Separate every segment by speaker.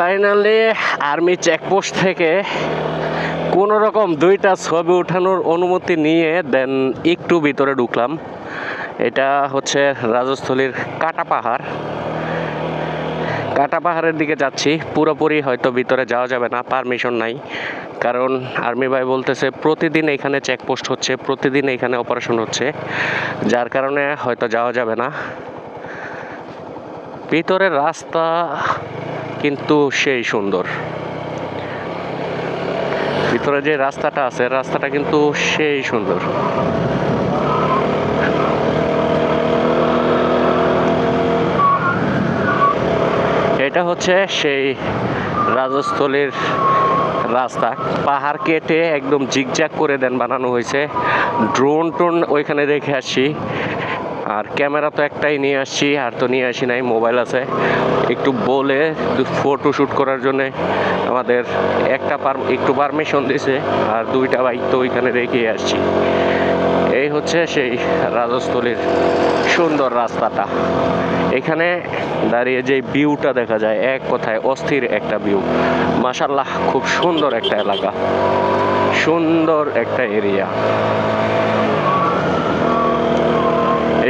Speaker 1: Finally army checkpost থেকে কোনো রকম দুইটা ছবি ওঠানোর অনুমতি নিয়ে দেন একটু ভিতরে ঢুকলাম। এটা হচ্ছে রাজস্থলীর কাটা পাহাড়। কাটা পাহাড়ের দিকে যাচ্ছি, পুরোপুরি হয়তো ভিতরে যাওয়া যাবে না, পারমিশন নাই। কারণ আর্মি ভাই বলতেছে, প্রতিদিন এখানে চেকপোস্ট হচ্ছে, প্রতিদিন এখানে অপারেশন হচ্ছে। যার কারণে হয়তো যাওয়া যাবে না। ভিতরের রাস্তা কিন্তু সেই সুন্দর। ভিতরে যে রাস্তাটা আছে, রাস্তাটা কিন্তু সেই সুন্দর। এটা হচ্ছে সেই রাজস্থলীর রাস্তা। পাহাড় কেটে একদম জিগজ্যাগ করে দেন বানানো হয়েছে। ড্রোন টোন ওইখানে রেখে আসছি। আর ক্যামেরা তো একটাই নিয়ে আসছি, আর তো নিয়ে আসি নাই, মোবাইল আছে। একটু বলে ফটো শ্যুট করার জন্য আমাদের একটা পার একটু পারমিশন দিছে, আর দুইটা বাইক তো ওইখানে রেখে আসছি। এই হচ্ছে সেই রাজস্থলীর সুন্দর রাস্তাটা। এখানে দাঁড়িয়ে যে ভিউটা দেখা যায়, এক কথায় অস্থির একটা ভিউ মাসাল্লাহ খুব সুন্দর একটা এলাকা। সুন্দর একটা এরিয়া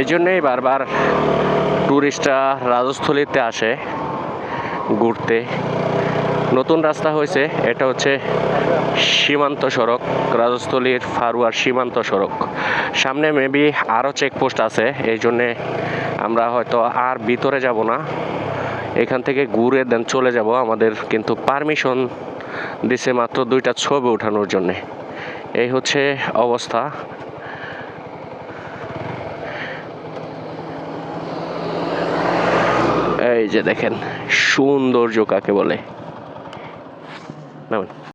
Speaker 1: এই জন্যই বারবার ট্যুরিস্টরা রাজস্থলীতে আসে ঘুরতে। নতুন রাস্তা হয়েছে, এটা হচ্ছে সীমান্ত সড়ক, রাজস্থলীর ফারুয়ার সীমান্ত সড়ক। সামনে মেবি আরও চেকপোস্ট আছে এই জন্যে আমরা হয়তো আর ভিতরে যাব না। এখান থেকে ঘুরে দেন চলে যাব, আমাদের কিন্তু পারমিশন দিছে মাত্র দুইটা ছবি ওঠানোর জন্যে। এই হচ্ছে অবস্থা। এই যে দেখেন সৌন্দর্য কাকে বলে? নামেন।